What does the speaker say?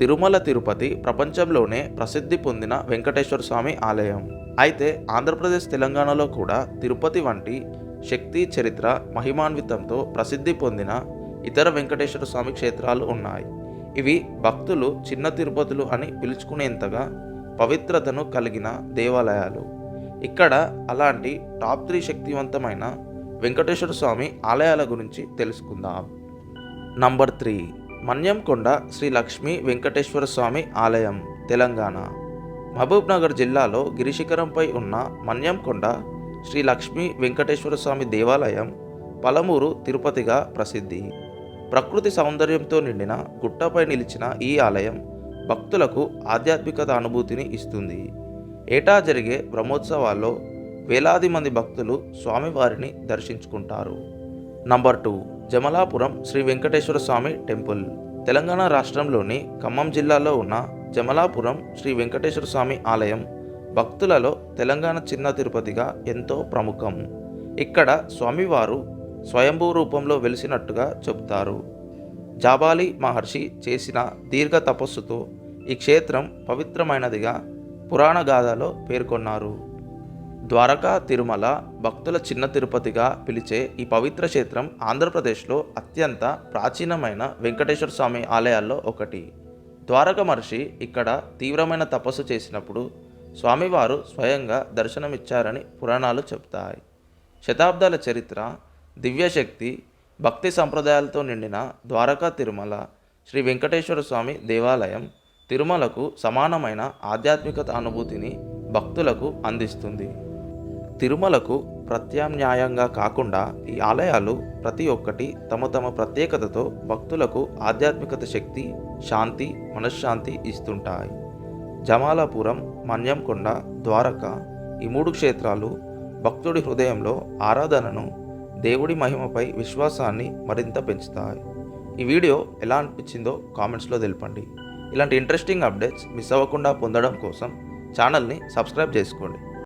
తిరుమల తిరుపతి ప్రపంచంలోనే ప్రసిద్ధి పొందిన వెంకటేశ్వర స్వామి ఆలయం. అయితే ఆంధ్రప్రదేశ్ తెలంగాణలో కూడా తిరుపతి వంటి శక్తి చరిత్ర మహిమాన్వితంతో ప్రసిద్ధి పొందిన ఇతర వెంకటేశ్వర స్వామి క్షేత్రాలు ఉన్నాయి. ఇవి భక్తులు చిన్న తిరుపతులు అని పిలుచుకునేంతగా పవిత్రతను కలిగిన దేవాలయాలు. ఇక్కడ అలాంటి టాప్ త్రీ శక్తివంతమైన వెంకటేశ్వర స్వామి ఆలయాల గురించి తెలుసుకుందాం. నంబర్ త్రీ మన్యంకొండ శ్రీ లక్ష్మీ వెంకటేశ్వర స్వామి ఆలయం తెలంగాణ. మహబూబ్ నగర్ జిల్లాలో గిరిశిఖరంపై ఉన్న మన్యంకొండ శ్రీ లక్ష్మీ వెంకటేశ్వర స్వామి దేవాలయం పలమూరు తిరుపతిగా ప్రసిద్ధి. ప్రకృతి సౌందర్యంతో నిండిన గుట్టపై నిలిచిన ఈ ఆలయం భక్తులకు ఆధ్యాత్మికత అనుభూతిని ఇస్తుంది. ఏటా జరిగే బ్రహ్మోత్సవాల్లో వేలాది మంది భక్తులు స్వామివారిని దర్శించుకుంటారు. Number two Jamalapuram Sri Venkateswara Swamy temple. Telangana రాష్ట్రంలోని ఖమ్మం జిల్లాలో ఉన్న జమలాపురం శ్రీ వెంకటేశ్వర స్వామి ఆలయం భక్తులలో తెలంగాణ చిన్న తిరుపతిగా ఎంతో ప్రముఖం. ఇక్కడ స్వామివారు స్వయంభూ రూపంలో వెలిసినట్టుగా చెబుతారు. జాబాలి మహర్షి చేసిన దీర్ఘ తపస్సుతో ఈ క్షేత్రం పవిత్రమైనదిగా పురాణ గాథలో పేర్కొన్నారు. ద్వారకా తిరుమల భక్తుల చిన్న తిరుపతిగా పిలిచే ఈ పవిత్ర క్షేత్రం ఆంధ్రప్రదేశ్లో అత్యంత ప్రాచీనమైన వెంకటేశ్వర స్వామి ఆలయాల్లో ఒకటి. ద్వారక మహర్షి ఇక్కడ తీవ్రమైన తపస్సు చేసినప్పుడు స్వామివారు స్వయంగా దర్శనమిచ్చారని పురాణాలు చెప్తాయి శతాబ్దాల చరిత్ర దివ్యశక్తి భక్తి సంప్రదాయాలతో నిండిన ద్వారకా తిరుమల శ్రీ వెంకటేశ్వర స్వామి దేవాలయం తిరుమలకు సమానమైన ఆధ్యాత్మికత అనుభూతిని భక్తులకు అందిస్తుంది. తిరుమలకు ప్రత్యామ్నాయంగా కాకుండా ఈ ఆలయాలు ప్రతి ఒక్కటి తమ తమ ప్రత్యేకతతో భక్తులకు ఆధ్యాత్మికత శక్తి శాంతి మనశ్శాంతి ఇస్తుంటాయి. జమాలాపురం మన్యంకొండ ద్వారక ఈ మూడు క్షేత్రాలు భక్తుడి హృదయంలో ఆరాధనను దేవుడి మహిమపై విశ్వాసాన్ని మరింత పెంచుతాయి. ఈ వీడియో ఎలా అనిపించిందో కామెంట్స్లో తెలపండి. ఇలాంటి ఇంట్రెస్టింగ్ అప్డేట్స్ మిస్ అవ్వకుండా పొందడం కోసం ఛానల్ని సబ్స్క్రైబ్ చేసుకోండి.